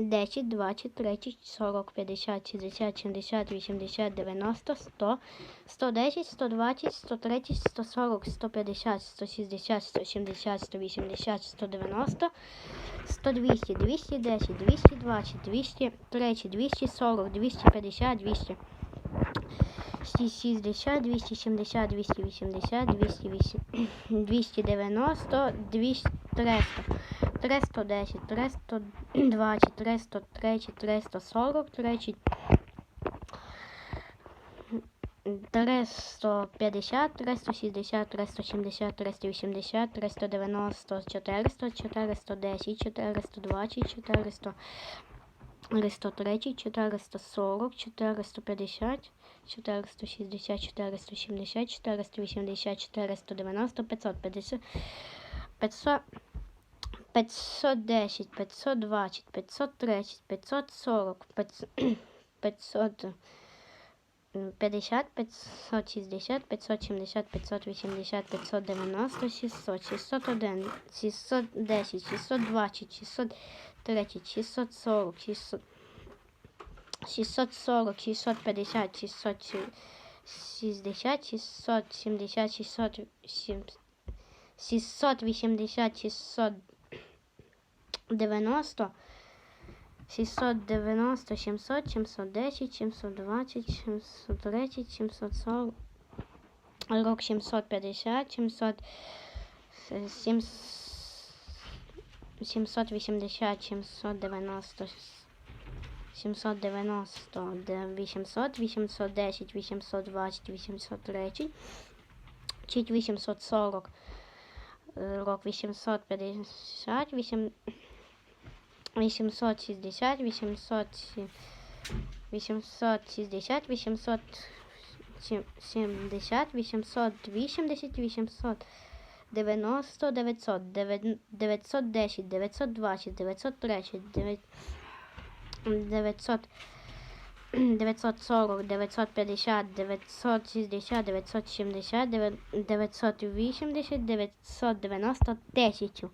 10, 20, 30, 40, 50, 60, 70, 80, 90, 100, 110, 120, 130, 140, 150, 160, 170, 180, 190, 100, 200, 210, 220, 230, 240, 250, 200. 260, 270, 280, 208, 290, 200, 300, 310, 320, 330, 340, 30, 350, 360, 370, 380, 390, 400, 410, 420, 400, 430, 440, 450, 460, 470, 480, 490, 550, 500, 510, 520, 530, 540, 500, 50, 560, 570, 580, 590, 600, 601, 610, 620, 630, 640, 600, 640, 650, 660, 670, 600, 680, 690, 690, 700, 710, 720, 730, 740, рок 750, 700, 700, 780, 790, 790, 800, 810, 820, 830, чуть 840, е, рок 850, 8, 860, 800, 860, 800, 70, 880, 800, 90, 900, 910, 920, 930, 900, 900, 940, 950, 960, 970, 980, 990, 1000.